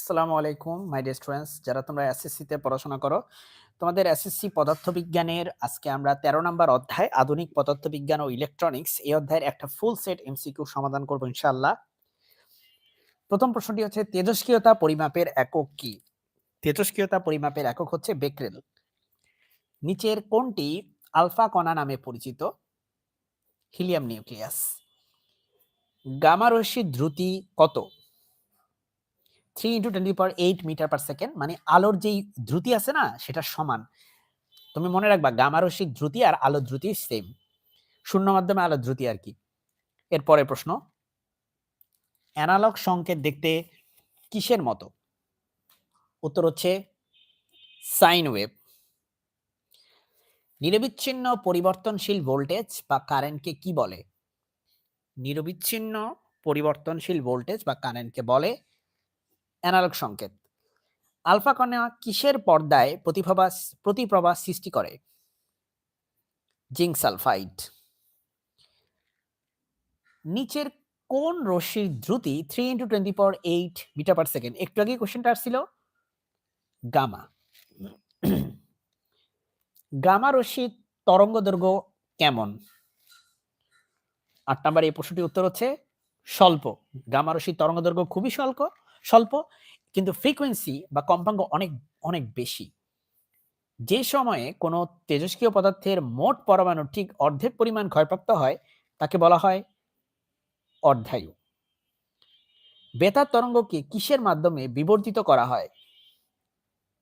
আসসালামু আলাইকুম my dear students যারা তোমরা এসএসসিতে পড়াশোনা করো, তোমাদের এসএসসি পদার্থবিজ্ঞানের আজকে আমরা তেরো নম্বর অধ্যায়, আধুনিক পদার্থবিজ্ঞান ও ইলেকট্রনিক্স এই অধ্যায়ের একটা ফুল সেট এমসিকিউ সমাধান করব ইনশাআল্লাহ। প্রথম প্রশ্নটি হচ্ছে, তেজস্ক্রিয়তা পরিমাপের একক কি? তেজস্ক্রিয়তা পরিমাপের একক হচ্ছে বেক্রেল। নিচের কোনটি আলফা কণা নামে পরিচিত? Helium nucleus. গামা রশ্মির দ্রুতি কত? Three into twenty power eight metre per second মানে আলোর যেই দ্রুতি আছে না, সেটা সমান। তুমি মনে রাখবা, গামা রশ্মির দ্রুতি আর আলোর দ্রুতি সেম শূন্য মাধ্যমে আলোর দ্রুতি আর কি? এরপরে প্রশ্ন, অ্যানালগ সংকেত দেখতে কিসের মতো? উত্তর হচ্ছে, সাইন ওয়েভ। নিরবিচ্ছিন্ন পরিবর্তনশীল ভোল্টেজ বা কারেন্টকে কি বলে? নিরবিচ্ছিন্ন পরিবর্তনশীল ভোল্টেজ বা কারেন্টকে বলে অ্যানালগ সংকেত। আলফা কণা কিসের পর্দায় প্রতিপ্রভা প্রতিপ্রভা সৃষ্টি করে? Zinc sulphide. নিচের কোন রশ্মির দ্রুতি three into twenty power eight metre per second? একটু আগে কোশ্চেনটা আসছিল। গামা। গামা রশ্মির তরঙ্গ দৈর্ঘ্য কেমন? আট নাম্বার এই প্রশ্নটির উত্তর হচ্ছে স্বল্প। গামা রশ্মির তরঙ্গ দৈর্ঘ্য খুবই স্বল্প। স্বল্প, কিন্তু ফ্রিকোয়েন্সি বা কম্পাঙ্ক অনেক অনেক বেশি। যে সময়ে কোনো তেজস্ক্রিয় পদার্থের মোট পরমাণু ঠিক অর্ধেক পরিমাণ ক্ষয়প্রাপ্ত হয়, তাকে বলা হয় অর্ধায়ু। বেতার তরঙ্গকে কিসের মাধ্যমে বিবর্তিত করা হয়?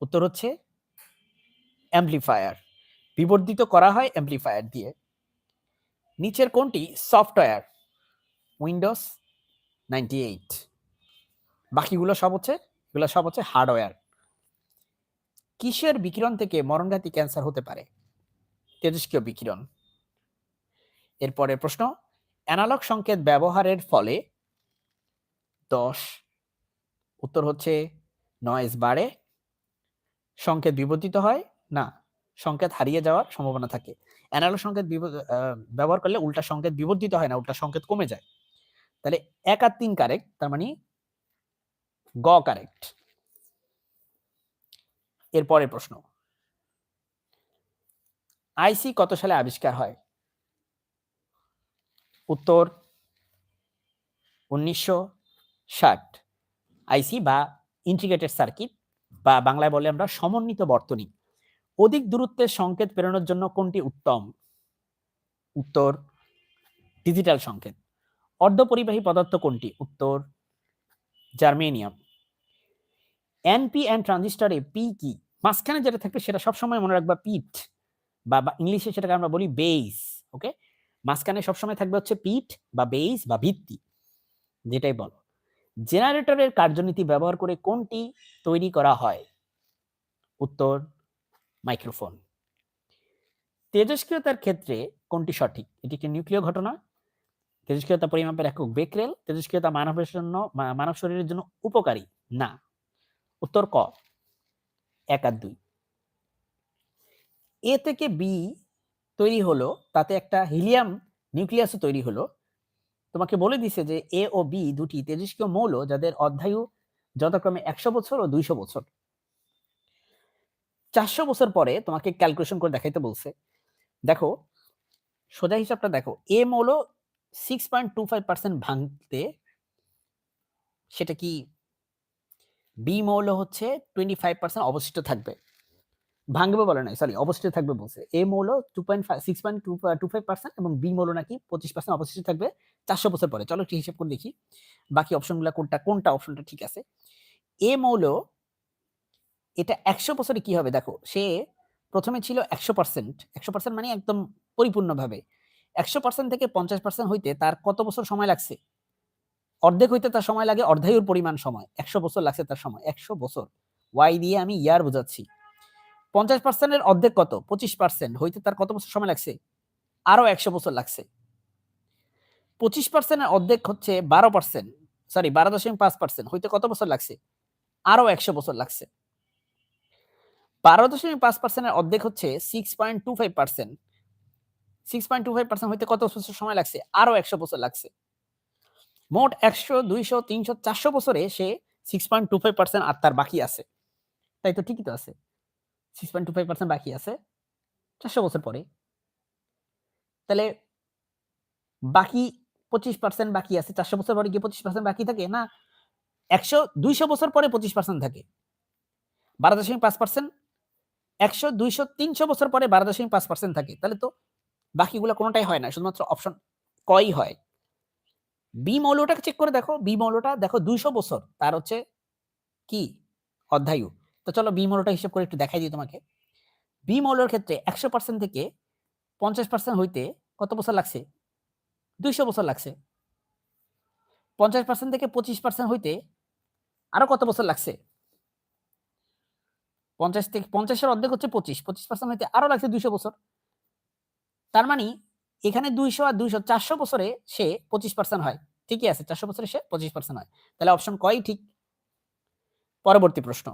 উত্তর হচ্ছে অ্যাম্পলিফায়ার বিবর্তিত করা হয় অ্যাম্পলিফায়ার দিয়ে। নিচের কোনটি? সফটওয়্যার উইন্ডোজ নাইনটি এইট বাকিগুলো সব হচ্ছে, এগুলো সব হচ্ছে হার্ডওয়্যার কিসের বিকিরণ থেকে মরণঘাতী ক্যান্সার হতে পারে? তেজস্ক্রিয় বিকিরণ। এরপরে প্রশ্ন অ্যানালগ সংকেত ব্যবহারের ফলে দশ, উত্তর হচ্ছে নয়েজ বাড়ে, সংকেত বিবর্তিত হয়, না, সংকেত হারিয়ে যাওয়ার সম্ভাবনা থাকে। অ্যানালগ সংকেত ব্যবহার করলে উল্টা সংকেত বিবর্তিত হয় না, উল্টা সংকেত কমে যায়। তাহলে এক আর তিন কারেক্ট তার মানে গ কারেক্ট এরপরের প্রশ্ন। আইসি কত সালে আবিষ্কার হয়? উত্তর, উনিশশো ষাট। আইসি বা ইন্টিগ্রেটেড সার্কিট বা বাংলায় বলে আমরা সমন্বিত বর্তনী। অধিক দূরত্বের সংকেত প্রেরণের জন্য কোনটি উত্তম? উত্তর ডিজিটাল সংকেত। অর্ধপরিবাহী পদার্থ কোনটি? উত্তর জার্মেনিয়াম। এনপি অ্যান্ড ট্রানজিস্টারে পি কি? মাঝখানে যেটা থাকবে সেটা সবসময় মনে রাখবা পিট, বা ইংলিশে সেটাকে আমরা বলি বেস ওকে মাঝখানে সবসময় থাকবে হচ্ছে পিট, বা বেস, বা ভিত্তি, যেটাই বলো। জেনারেটরের কার্যনীতি ব্যবহার করে কোনটি তৈরি করা হয়? উত্তর মাইক্রোফোন তেজস্ক্রিয়তার ক্ষেত্রে কোনটি সঠিক? এটি একটি নিউক্লিয় ঘটনা তেজস্ক্রিয়তা পরিমাপের একক বেক্রেল তেজস্ক্রিয়তা মানবের জন্য মানব শরীরের জন্য উপকারী না উত্তর ক এক আর দুই এ থেকে বি তৈরি হলো তাতে একটা হিলিয়াম নিউক্লিয়াসও তৈরি হলো তোমাকে বলে দিছে যে এ ও বি দুটি তেজস্ক্রিয় মৌল যাদের অধ্যায়ু যথাক্রমে একশো বছর ও দুইশো বছর চারশো বছর পরে তোমাকে ক্যালকুলেশন করে দেখাইতে বলছে দেখো সোজা হিসাবটা দেখো এ মৌল six point two five percent ভাঙতে সেটা কি বি মৌল হচ্ছে টোয়েন্টি ফাইভ পার্সেন্ট অবশিষ্ট থাকবে। ভাঙবে বলে নাই সরি অবশিষ্ট থাকবে বলছে। এ মৌল two point five six point two two five percent এবং বি মৌল নাকি পঁচিশ পার্সেন্ট অবশিষ্ট থাকবে চারশো বছর পরে। চলো একটু হিসাব করে দেখি। বাকি অপশনগুলো কোনটা কোনটা অপশনটা ঠিক আছে। এ মৌল, এটা একশো বছরে কি হবে? দেখো, সে প্রথমে ছিল একশো পার্সেন্ট একশো পার্সেন্ট মানে একদম পরিপূর্ণভাবে। একশো পার্সেন্ট থেকে পঞ্চাশ পার্সেন্ট হইতে তার কত বছর সময় লাগছে? অর্ধেক হইতে তার সময় লাগে, অর্ধায়ুর পরিমাণ সময়। একশো বছর লাগছে তার সময়, একশো বছর। ওয়াই দিয়ে আমি ইয়ার বোঝাচ্ছি। পঞ্চাশ পার্সেন্টের অর্ধেক কত? পঁচিশ পার্সেন্ট হইতে তার কত বছর সময় লাগছে? আরও একশো বছর লাগছে। পঁচিশ পার্সেন্টের অর্ধেক হচ্ছে বারো পার্সেন্ট সরি বারো দশমিক পাঁচ পার্সেন্ট হইতে কত বছর লাগছে? আরও একশো বছর লাগছে। বারো দশমিক পাঁচ পার্সেন্টের অর্ধেক হচ্ছে six point two five percent six point two five percent হইতে কত বছর সময় লাগছে? আরও একশো বছর লাগছে। মোট একশো, দুইশো, তিনশো, চারশো বছরে সে six point two five percent আর তার বাকি আছে। তাই তো ঠিকই তো আছে। Six point two five percent বাকি আছে চারশো বছর পরে। তাহলে বাকি পঁচিশ পার্সেন্ট বাকি আছে, চারশো বছর পরে গিয়ে পঁচিশ পার্সেন্ট বাকি থাকে না? একশো, দুইশো বছর পরে পঁচিশ পার্সেন্ট থাকে। বারো দশমিক পাঁচ পার্সেন্ট একশো, দুইশো, তিনশো বছর পরে বারো দশমিক পাঁচ পার্সেন্ট থাকে। তাহলে তো বাকিগুলো কোনোটাই হয় না, শুধুমাত্র অপশন কই হয়। বি মৌলটাকে চেক করে দেখো বি মৌলটা দেখো দুইশো বছর, তার হচ্ছে কি? অধ্যায়ু। তো চলো বি মৌলটা হিসেব করে একটু দেখাই দিই তোমাকে। বি মৌলের ক্ষেত্রে একশো পার্সেন্ট থেকে পঞ্চাশ পার্সেন্ট হইতে কত বছর লাগছে? দুইশো বছর লাগছে। পঞ্চাশ পার্সেন্ট থেকে পঁচিশ পার্সেন্ট হইতে আরও কত বছর লাগছে? পঞ্চাশ থেকে, পঞ্চাশের অর্ধেক হচ্ছে পঁচিশ পঁচিশ পার্সেন্ট হইতে আরও লাগছে দুইশো বছর। তার মানে এখানে দুইশো আর দুইশো চারশো বছরে সে পঁচিশ পার্সেন্ট হয়। ঠিকই আছে, চারশো বছরে সে পঁচিশ পার্সেন্ট হয়। তাহলে অপশন কয় ঠিক? পরবর্তী প্রশ্ন।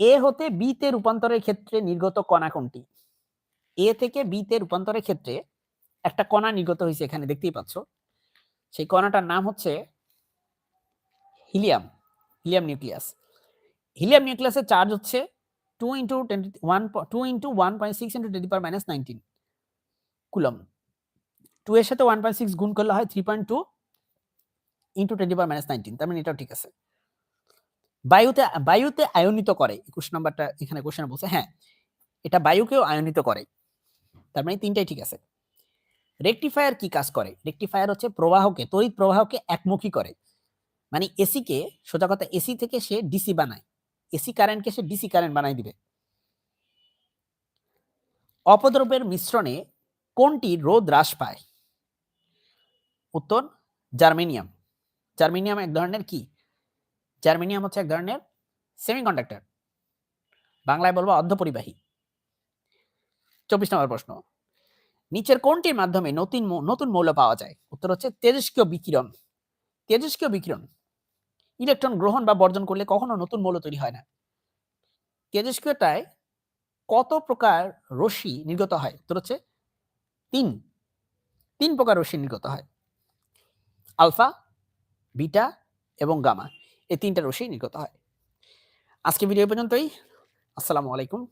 এ হতে বি তে রূপান্তরের ক্ষেত্রে নির্গত কণা কোনটি? এ থেকে বি তে রূপান্তরের ক্ষেত্রে একটা কণা নির্গত হয়েছে এখানে, দেখতেই পাচ্ছ। সেই কণাটার নাম হচ্ছে হিলিয়াম হিলিয়াম নিউক্লিয়াস। হিলিয়াম নিউক্লিয়াসের চার্জ হচ্ছে two into one two into one point six into ten per minus nineteen coulomb two এর সাথে ওয়ান পয়েন্ট সিক্স গুণ করলে হয় three point two into twenty per minus nineteen তার মানে এটাও ঠিক আছে। বায়ুতে বায়ুতে আয়নিত করে, একুশ নাম্বারটা এখানে কোশ্চেন বলছে হ্যাঁ এটা বায়ুকেও আয়নিত করে। তার মানে তিনটাই ঠিক আছে। রেকটিফায়ার কি কাজ করে? রেকটিফায়ার হচ্ছে প্রবাহকে, তড়িৎ প্রবাহকে একমুখী করে। মানে এসি কে, সোজা কথা এসি থেকে সে ডিসি বানায়। এসি কারেন্টকে সে ডিসি কারেন্ট বানাই দিবে। অপদ্রব্যের মিশ্রণে কোনটি রোধ হ্রাস পায়? উত্তর, জার্মেনিয়াম। জার্মেনিয়াম এক ধরনের কি? জার্মেনিয়াম হচ্ছে এক ধরনের সেমিকন্ডাক্টর বাংলায় বলব অর্ধপরিবাহী। চব্বিশ নম্বর প্রশ্ন। নিচের কোনটির মাধ্যমে নতুন নতুন মৌল পাওয়া যায়? উত্তর হচ্ছে তেজস্ক্রিয় বিকিরণ। তেজস্ক্রিয় বিকিরণ। ইলেকট্রন গ্রহণ বা বর্জন করলে কখনো নতুন মৌল তৈরি হয় না। তেজস্ক্রিয়তায় কত প্রকার রশ্মি নির্গত হয়? তোর হচ্ছে তিন। তিন প্রকার রশ্মি নির্গত হয়। আলফা, বিটা এবং গামা। এই তিনটা রশ্মি নির্গত হয়। আজকে ভিডিও পর্যন্তই। আসসালামু আলাইকুম।